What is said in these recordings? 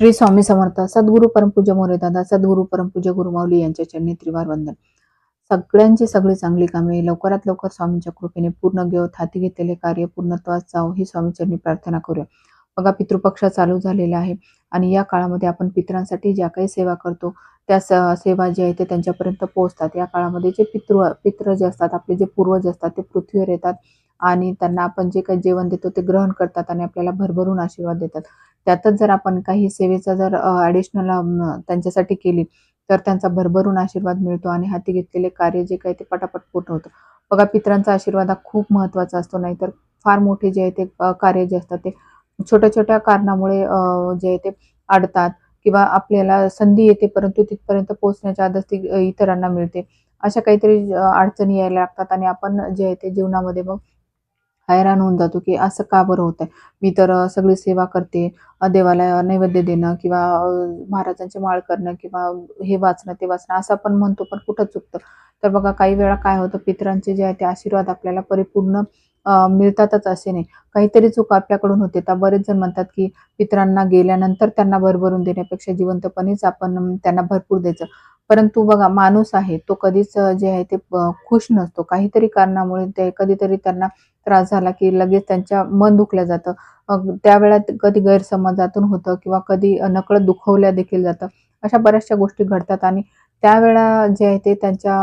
श्री स्वामी समर्थ सद्गुरु परमपूज्य मोरे दादा सद्गुरू परमपूज्य गुरुमाऊली यांच्या चरणी त्रिवार वंदन. सगळ्यांची सगळी चांगली कामे लवकरात लवकर स्वामींच्या कृपेने पूर्ण घेऊत हाती घेतलेले कार्य पूर्णत्वास जावं ही स्वामीचरणी प्रार्थना करूया. बघा पितृपक्ष चालू झालेला आहे आणि या काळामध्ये आपण पितरांसाठी ज्या काही सेवा करतो त्या सेवा ज्या आहेत ते त्यांच्यापर्यंत पोहोचतात. या काळामध्ये जे पितृ पित्र जे असतात आपले जे पूर्वज असतात ते पृथ्वीवर येतात आणि त्यांना आपण जे काही जेवण देतो ते ग्रहण करतात आणि आपल्याला भरभरून आशीर्वाद देतात. त्यातच जर आपण काही सेवेचा जर ॲडिशनल त्यांच्यासाठी केली तर त्यांचा भरभरून आशीर्वाद मिळतो आणि हाती घेतलेले कार्य जे काही ते पटापट पूर्ण होतं. बघा पितरांचा आशीर्वाद हा खूप महत्त्वाचा असतो नाहीतर फार मोठे जे आहे ते कार्य जे असतात ते छोट्या छोट्या कारणामुळे जे आहे ते अडतात किंवा आपल्याला संधी येते परंतु तिथपर्यंत पोहोचण्याच्या आधीच ती इतरांना मिळते. अशा काहीतरी अडचणी यायला लागतात आणि आपण जे आहे ते जीवनामध्ये मग हैराण होऊन जातो की असं का बरं होतंय? मी तर सगळी सेवा करते देवाला नैवेद्य देणं किंवा महाराजांची माळ करणं किंवा हे वाचणं ते वाचणं असं आपण म्हणतो पण कुठं चुकतं? तर बघा काही वेळा काय होतं पितरांचे जे आहे ते आशीर्वाद आपल्याला परिपूर्ण मिळतातच असे नाही. काहीतरी चूक आपल्याकडून होते. तर बरेच जण म्हणतात की पितरांना गेल्यानंतर त्यांना भरभरून देण्यापेक्षा जिवंतपणेच आपण त्यांना भरपूर द्यायचं. परंतु बघा माणूस आहे तो कधीच जे आहे ते खुश नसतो. काहीतरी कारणामुळे ते कधीतरी त्यांना त्रास झाला की लगेच त्यांच्या मन दुखलं जातं. त्यावेळात कधी गैरसमजातून होतं किंवा कधी नकळत दुखवल्या देखील जातं. अशा बऱ्याचशा गोष्टी घडतात आणि त्यावेळा जे आहे ते त्यांच्या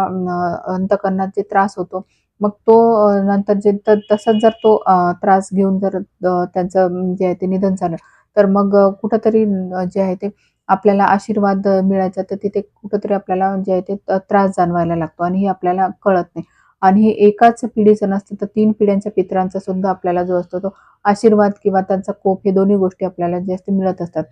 अंतकरणात जे त्रास होतो मग तो नंतर जे तसंच जर तो त्रास घेऊन जर त्यांचं जे आहे ते निधन झालं तर मग कुठंतरी जे आहे ते आपल्याला आशीर्वाद मिळायचा तर तिथे कुठंतरी आपल्याला जे आहे ते त्रास जाणवायला लागतो आणि हे आपल्याला कळत नाही. आणि हे एकाच पिढीचं नसतं तर तीन पिढ्यांच्या पितरांचा सुद्धा आपल्याला जो असतो तो आशीर्वाद किंवा त्यांचा कोप हे दोन्ही गोष्टी आपल्याला जे असते मिळत असतात.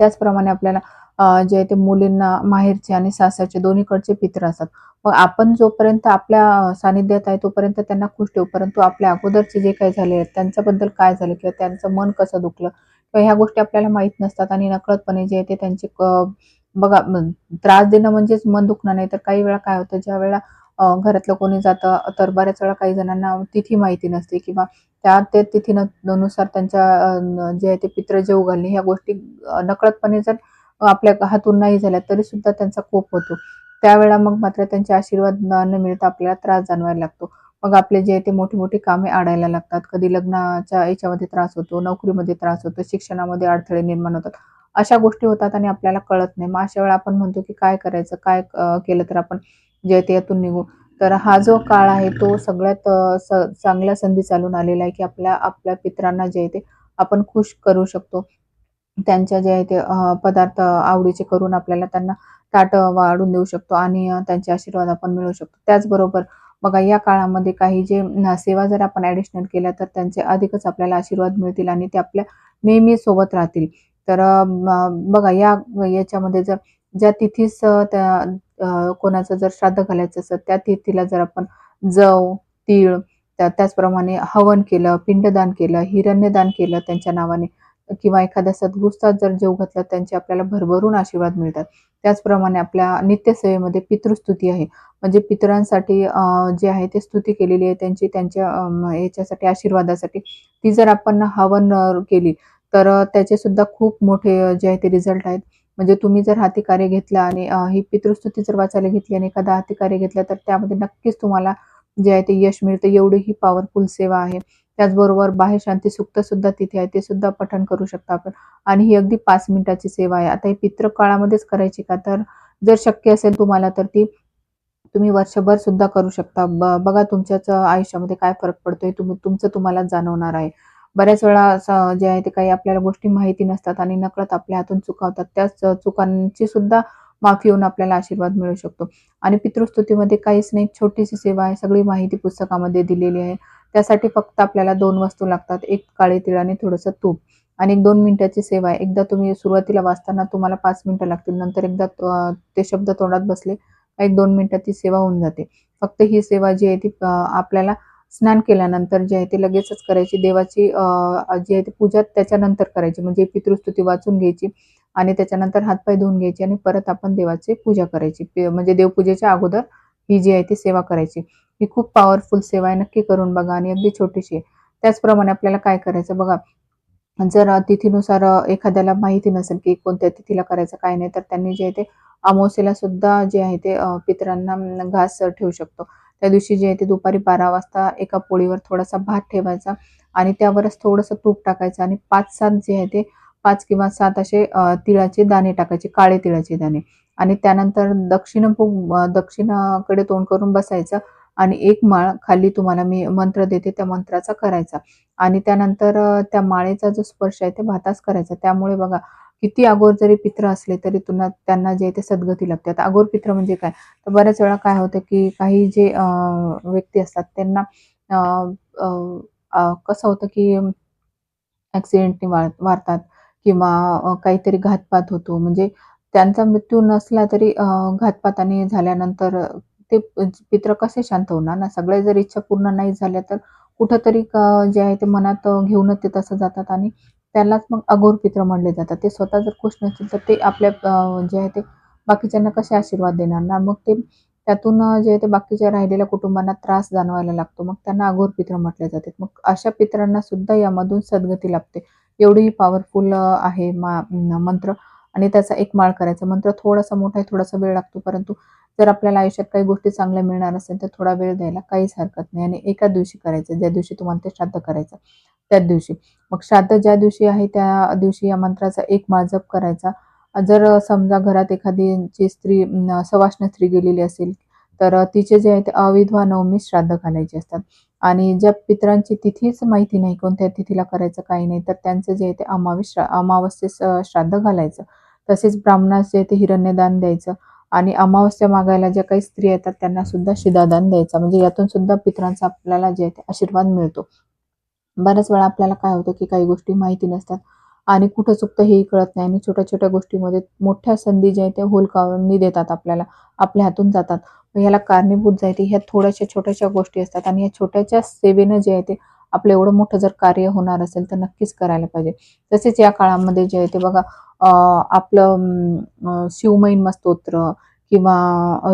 त्याचप्रमाणे आपल्याला जे आहे ते मुलींना माहेरचे आणि सासरचे दोन्हीकडचे पित्र असतात. मग आपण जोपर्यंत आपल्या सानिध्यात आहे तोपर्यंत त्यांना खुश ठेवू परंतु आपल्या अगोदरचे जे काही झाले आहेत त्यांच्याबद्दल काय झालं किंवा त्यांचं मन कसं दुखलं किंवा ह्या गोष्टी आपल्याला माहीत नसतात आणि नकळतपणे जे आहे ते त्यांचे क- बघा त्रास देणं म्हणजेच मन दुखणं नाही. तर काही वेळा काय होतं ज्या वेळेला घरातलं कोणी जातं तर बऱ्याच वेळा काही जणांना तिथी माहिती नसते किंवा त्या ते तिथीनुसार त्यांच्या जे आहे ते पित्र जेव घालणे ह्या गोष्टी नकळतपणे जर आपल्या हातून नाही झाल्या तरी सुद्धा त्यांचा कोप होतो. त्यावेळा मग मात्र त्यांचे आशीर्वाद न मिळता आपल्याला त्रास जाणवायला लागतो. मग आपले जे आहे ते मोठी मोठी कामे आडायला लागतात. कधी लग्नाच्या याच्यामध्ये त्रास होतो नोकरीमध्ये त्रास होतो शिक्षणामध्ये अडथळे निर्माण होतात. अशा गोष्टी होतात आणि आपल्याला कळत नाही. मग अशा वेळा आपण म्हणतो की काय करायचं काय केलं तर आपण जे आहे ते यातून निघू. तर हा जो काळ आहे तो सगळ्यात स चांगल्या संधी चालून आलेला आहे की आपल्या आपल्या पितरांना जे आहे ते आपण खुश करू शकतो. त्यांच्या जे आहे ते पदार्थ आवडीचे करून आपल्याला त्यांना ताट वाढून देऊ शकतो आणि त्यांचे आशीर्वाद आपण मिळवू शकतो. त्याचबरोबर बघा या काळामध्ये काही जे सेवा जर आपण ॲडिशनल केल्या तर त्यांचे अधिकच आपल्याला आशीर्वाद मिळतील आणि ते आपल्या नेहमी सोबत राहतील. तर बघा या याच्यामध्ये जर ज्या तिथीस त्या कोणाचं जर श्राद्ध घालायचं असेल त्या तिथीला जर आपण जव तीळ त्याचप्रमाणे हवन केलं पिंडदान केलं हिरण्यदान केलं त्यांच्या नावाने किंवा एखाद्या सद्गुस्तात जर जेव घातला त्यांचे आपल्याला भरभरून आशीर्वाद मिळतात. त्याचप्रमाणे आपल्या नित्यसेवेमध्ये पितृस्तुती आहे. म्हणजे पितरांसाठी जे आहे ते स्तुती केलेली आहे त्यांची त्यांच्या याच्यासाठी आशीर्वादासाठी. ती जर आपण हवन केली तर त्याचे सुद्धा खूप मोठे जे आहे ते रिझल्ट आहेत. म्हणजे तुम्ही जर हाती कार्य घेतलं आणि ही पितृस्तुती जर वाचायला घेतली आणि एखादा हाती कार्य घेतलं तर त्यामध्ये नक्कीच तुम्हाला जे आहे ते यश मिळतं. एवढी ही पॉवरफुल सेवा आहे. त्याचबरोबर बाहेर शांती सुक्त सुद्धा तिथे आहे ते सुद्धा पठण करू शकता आपण. आणि ही अगदी पाच मिनिटाची सेवा आहे. आता ही पितृ काळामध्येच करायची का? तर जर शक्य असेल तुम्हाला तर ती तुम्ही वर्षभर सुद्धा करू शकता. ब बघा तुमच्याच आयुष्यामध्ये काय फरक पडतोय तुम्ही तुमचं तुम्हाला जाणवणार आहे. बऱ्याच वेळा असं जे आहे ते काही आपल्याला गोष्टी माहिती नसतात आणि नकळत आपल्या हातून चुका होतात त्याच चुकांची सुद्धा माफी होऊन आपल्याला आशीर्वाद मिळू शकतो. आणि पितृस्तुतीमध्ये काहीच नाही छोटीशी सेवा आहे. सगळी माहिती पुस्तकामध्ये दिलेली आहे. त्यासाठी फक्त आपल्याला दोन वस्तू लागतात. एक काळे तीळ आणि थोडंसं तूप. आणि एक दोन मिनिटाची सेवा आहे. एकदा तुम्ही सुरुवातीला वाचताना तुम्हाला पाच मिनिटं लागतील. नंतर एकदा ते शब्द तोंडात बसले एक दोन मिनिटात ती सेवा होऊन जाते. फक्त ही सेवा जी आहे ती आपल्याला स्नान केल्यानंतर जे आहे ते लगेचच करायची. देवाची जी आहे ती पूजा त्याच्यानंतर करायची. म्हणजे पितृस्तुती वाचून घ्यायची आणि त्याच्यानंतर हातपाय धुवून घ्यायचे आणि परत आपण देवाची पूजा करायची. म्हणजे देवपूजेच्या अगोदर ही जी आहे ती सेवा करायची. ही खूप पॉवरफुल सेवा आहे. नक्की करून बघा आणि अगदी छोटीशी आहे. त्याचप्रमाणे आपल्याला काय करायचं बघा. जर तिथीनुसार एखाद्याला माहिती नसेल की कोणत्या तिथीला करायचं काय नाही तर त्यांनी जे आहे ते अमावस्येला सुद्धा जे आहे ते पितरांना घास ठेवू शकतो. त्या दिवशी जे आहे ते दुपारी बारा वाजता एका पोळीवर थोडासा भात ठेवायचा आणि त्यावरच थोडंसं तूप टाकायचं आणि पाच सात जे आहे ते पाच किंवा सात असे तिळाचे दाणे टाकायचे काळे तिळाचे दाणे. आणि त्यानंतर दक्षिण दक्षिणाकडे तोंड करून बसायचं. आणि एक माळ खाली तुम्हाला मी मंत्र देते त्या मंत्राचा करायचा. आणि त्यानंतर त्या माळेचा जो स्पर्श आहे ते भातास करायचा. त्यामुळे बघा किती अगोर जरी पित्र असले तरी तुला त्यांना जे ते सद्गती लागते आता अगोर पित्र म्हणजे काय? तर बऱ्याच वेळा काय होतं की काही जे व्यक्ती असतात त्यांना कसं होतं की ॲक्सिडेंटने वार वारतात किंवा काहीतरी घातपात होतो. म्हणजे त्यांचा मृत्यू नसला तरी घातपाताने झाल्यानंतर ते पित्र कसे शांत होणार ना सगळ्या जर इच्छा पूर्ण नाही झाल्या तर कुठंतरी जे आहे ते मनात घेऊनच ते तसं जातात आणि त्यालाच मग अघोर पित्र म्हणले जातात. ते स्वतः जर खुश नसतील तर ते आपल्या जे आहे ते बाकीच्यांना कसे आशीर्वाद देणार ना? मग ते त्यातून जे आहे ते बाकीच्या राहिलेल्या कुटुंबांना त्रास जाणवायला लागतो. मग त्यांना अघोर पित्र म्हटले जाते. मग अशा पित्रांना सुद्धा यामधून सद्गती लाभते. एवढी पॉवरफुल आहे मा मंत्र आणि त्याचा एक माळ करायचा. मंत्र थोडासा मोठा आहे, थोडासा वेळ लागतो. परंतु जर आपल्याला आयुष्यात काही गोष्टी चांगल्या मिळणार असेल, तर थोडा वेळ द्यायला काहीच हरकत नाही आणि एका दिवशी करायचं, ज्या दिवशी तुम्हाला ते श्राद्ध करायचं, त्याच दिवशी. मग श्राद्ध ज्या दिवशी आहे, त्या दिवशी या मंत्राचा एक माळ जप करायचा. जर समजा घरात एखादीची स्त्री सवाष्ण स्त्री गेलेली असेल, तर तिचे जे आहे ते अविधवा नवमी श्राद्ध घालायचे असतात आणि ज्या पितरांची तिथीच माहिती नाही, कोणत्या तिथीला करायचं, काही नाही, तर त्यांचं जे आहे ते अमावास अमावस्येस श्राद्ध घालायचं. तसेच ब्राह्मणास जे आहे ते हिरण्यदान द्यायचं आणि अमावस्या मागायला ज्या काही स्त्री येतात त्यांना सुद्धा शिधादान द्यायचा. म्हणजे यातून सुद्धा पितरांचा आपल्याला जे आहे ते आशीर्वाद मिळतो. बऱ्याच वेळा आपल्याला काय होतं, की काही गोष्टी माहिती नसतात आणि कुठं चुकतं हेही कळत नाही आणि छोट्या-छोट्या गोष्टीमध्ये मोठ्या संधी ज्या आहेत त्या हुलकावणी देतात आपल्याला, आपल्या हातून जातात. ह्याला कारणीभूत जे आहे ह्या थोड्याशा छोट्याशा गोष्टी असतात आणि या छोट्याशा सेवेनं जे आहे ते आपलं एवढं मोठं जर कार्य होणार असेल तर नक्कीच करायला पाहिजे. तसेच या काळामध्ये जे आहे ते बघा आपलं शिवमयीन मस्तोत्र स्तोत्र किंवा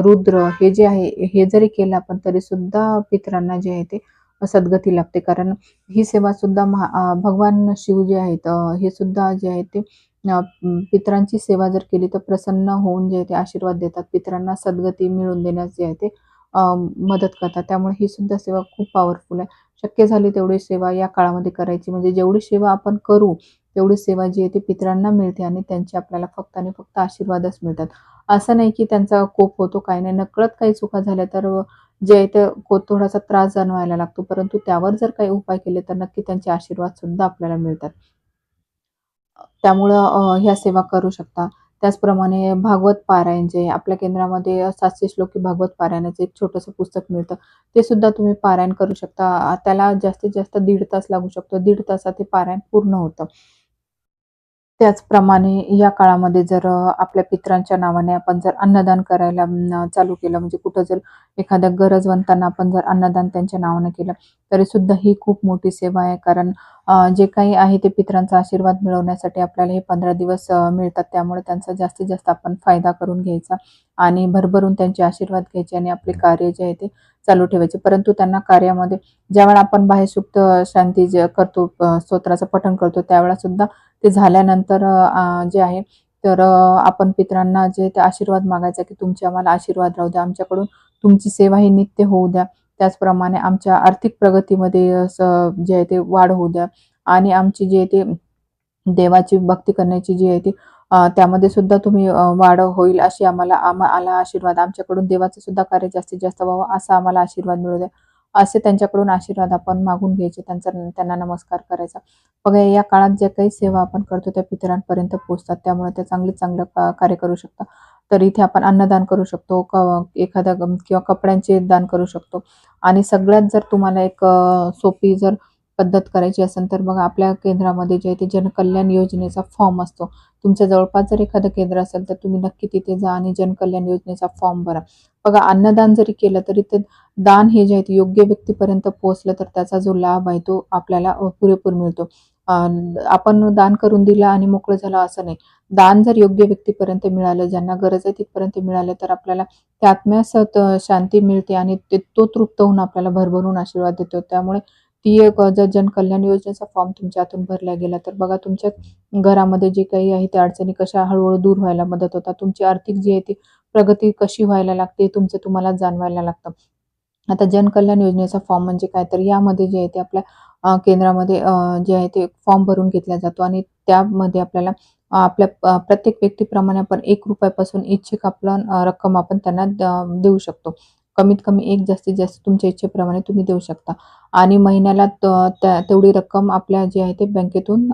रुद्र हे जे आहे हे जरी केलं आपण तरीसुद्धा पितरांना जे आहे ते सद्गती लाभते. कारण ही सेवा सुद्धा महा भगवान शिव जे आहेत हे सुद्धा जे आहे ते पितरांची सेवा जर केली तर प्रसन्न होऊन जे आहे ते आशीर्वाद देतात. पितरांना सद्गती मिळवून देण्यास जे आहे ते मदत करतात. त्यामुळे ही सुद्धा सेवा खूप पॉवरफुल आहे. शक्य झाली तेवढी सेवा या काळामध्ये करायची. म्हणजे जेवढी सेवा आपण करू, तेवढी सेवा जी आहे ती पितरांना मिळते आणि त्यांचे आपल्याला फक्त आणि फक्त आशीर्वादच मिळतात. असं नाही की त्यांचा कोप होतो, काही नाही. नकळत काही चुका झाल्या तर जे आहे ते को थोडासा त्रास जाणवायला लागतो. परंतु त्यावर जर काही उपाय केले तर नक्की त्यांचे आशीर्वाद सुद्धा आपल्याला मिळतात. त्यामुळं ह्या सेवा करू शकता. त्याचप्रमाणे भागवत पारायण जे आपल्या केंद्रामध्ये सातशे श्लोकी भागवत पारायणाचं एक छोटंसं पुस्तक मिळतं. ते सुद्धा तुम्ही पारायण करू शकता. त्याला जास्तीत जास्त दीड तास लागू शकतो. दीड तासात ते पारायण पूर्ण होतं. त्याचप्रमाणे या काळामध्ये जर आपल्या पित्रांच्या नावाने आपण जर अन्नदान करायला चालू केलं म्हणजे कुठं जर एखाद्या गरजवंतांना आपण जर अन्नदान त्यांच्या नावाने केलं, तरीसुद्धा ही खूप मोठी सेवा आहे. कारण जे काही आहे ते पितरांचा आशीर्वाद मिळवण्यासाठी आपल्याला हे 15 दिवस मिळतात. त्यामुळे त्यांचा जास्तीत जास्त आपण फायदा करून घ्यायचा आणि भरभरून त्यांचे आशीर्वाद घ्यायचे आणि आपले कार्य जे आहे ते चालू ठेवायचे. परंतु त्यांना कार्यामध्ये ज्यावेळेला आपण बाह्यसुप्त शांती जे करतो, स्तोत्राचं पठण करतो, त्यावेळेला सुद्धा ते झाल्यानंतर जे आहे तर आपण पितरांना जे ते आशीर्वाद मागायचा, की तुमचे आम्हाला आशीर्वाद राहू द्या. आमच्याकडून तुमची सेवा ही नित्य होऊ द्या. त्याचप्रमाणे आमच्या आर्थिक प्रगतीमध्ये असं जे आहे ते वाढ होऊ द्या आणि आमची जी आहे ते देवाची भक्ती करण्याची जी आहे ती त्यामध्ये सुद्धा तुम्ही वाढ होईल अशी आम्हाला आम्हाला आशीर्वाद आमच्याकडून देवाचं सुद्धा कार्य जास्तीत जास्त व्हावं असा आम्हाला आशीर्वाद मिळू द्या. असे त्यांच्याकडून आशीर्वाद आपण मागून घ्यायचे. त्यांचा त्यांना नमस्कार करायचा. बघा या काळात ज्या काही सेवा आपण करतो त्या पितरांपर्यंत पोहोचतात. त्यामुळे ते चांगले चांगलं का कार्य करू शकतात. तर इथे आपण अन्नदान करू शकतो, क एखाद्या किंवा कपड्यांचे दान करू शकतो आणि सगळ्यात जर तुम्हाला एक सोपी जर पद्धत करायची असेल तर बघा आपल्या केंद्रामध्ये जे आहे ते जनकल्याण योजनेचा फॉर्म असतो. तुमच्या जवळपास जर एखादं केंद्र असेल तर तुम्ही नक्की तिथे जा आणि जनकल्याण योजनेचा फॉर्म भरा. बघा अन्नदान जरी केलं तरी ते दान हे जे आहे ते योग्य व्यक्तीपर्यंत पोहोचलं तर त्याचा जो लाभ आहे तो आपल्याला पुरेपूर मिळतो. आपण दान करून दिलं आणि मोकळं झालं असं नाही. दान जर योग्य व्यक्तीपर्यंत मिळालं, ज्यांना गरज आहे तिथपर्यंत मिळालं तर आपल्याला त्यात्म्यास शांती मिळते आणि ते तो तृप्त होऊन आपल्याला भरभरून आशीर्वाद देतो. त्यामुळे ती एक जर जनकल्याण योजनेचा फॉर्म तुमच्या हातून भरला गेला. तर बघा तुमच्या घरामध्ये जे काही आहे त्या अडचणी कशा हळूहळू दूर व्हायला मदत होतात? तुमची आर्थिक जी आहे ती प्रगती कशी व्हायला लागते तुमचं तुम्हाला जाणवायला लागतं. आता जनकल्याण योजनेचा फॉर्म म्हणजे काय? तर यामध्ये जे आहे ते आपल्या केंद्रामध्ये जे आहे ते फॉर्म भरून घेतला जातो आणि त्यामध्ये आपल्याला आपल्या प्रत्येक व्यक्तीप्रमाणे आपण एक रुपयापासून इच्छिक आपलं रक्कम आपण त्यांना देऊ शकतो. कमीत कमी एक जास्तीत जास्त तुमच्या इच्छेप्रमाणे तुम्ही देऊ शकता आणि महिन्याला तेवढी रक्कम आपल्या जे आहे ते बँकेतून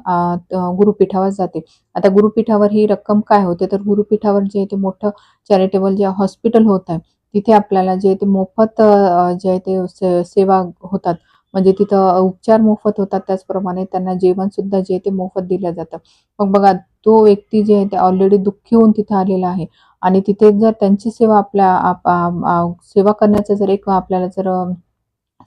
गुरुपीठावर जाते. आता गुरुपीठावर ही रक्कम काय होते तर गुरुपीठावर जे आहे ते मोठं चॅरिटेबल जे हॉस्पिटल होत आहे, तिथे आपल्याला जे ते मोफत जे आहे ते सेवा होतात. म्हणजे तिथं उपचार मोफत होतात. त्याचप्रमाणे त्यांना जेवणसुद्धा जे आहे ते मोफत दिलं जातं. मग बघा तो व्यक्ती जे आहे ते ऑलरेडी दुःखी होऊन तिथं आलेला आहे आणि तिथे जर त्यांची सेवा आपल्या आप सेवा करण्याचा जर एक आपल्याला जर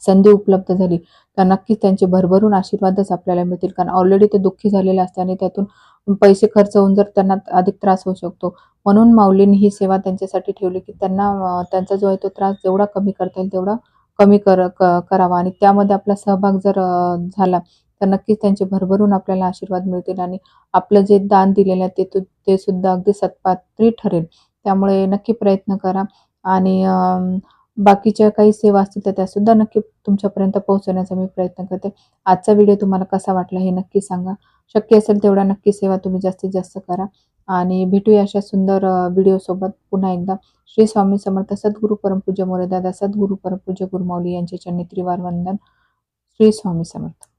संधी उपलब्ध झाली, तर नक्कीच त्यांचे भरभरून आशीर्वादच आपल्याला मिळतील. कारण ऑलरेडी ते दुःखी झालेले असते आणि त्यातून पैसे खर्च होऊन जर त्यांना अधिक त्रास होऊ शकतो. म्हणून माऊलींनी ही सेवा त्यांच्यासाठी ठेवली, की त्यांना त्यांचा जो आहे तो त्रास जेवढा कमी करता येईल तेवढा कमी कर क करावा आणि त्यामध्ये आपला सहभाग जर झाला, तर नक्कीच त्यांचे भरभरून आपल्याला आशीर्वाद मिळतील आणि आपलं जे दान दिलेलं आहे ते ते सुद्धा अगदी सत्पात्री ठरेल. त्यामुळे नक्की प्रयत्न करा आणि बाकीच्या काही सेवा असतील तर त्यासुद्धा नक्की तुमच्यापर्यंत पोहोचवण्याचा मी प्रयत्न करते. आजचा व्हिडिओ तुम्हाला कसा वाटला हे नक्की सांगा. शक्य असेल तेवढा नक्की सेवा तुम्ही जास्तीत जास्त करा आणि भेटूया अशा सुंदर व्हिडिओसोबत पुन्हा एकदा. श्री स्वामी समर्थ सद्गुरू परमपूज्य मोरेदादा सद्गुरू परमपूज्य गुरुमाऊली यांचे चरणी त्रिवार वंदन. श्री स्वामी समर्थ.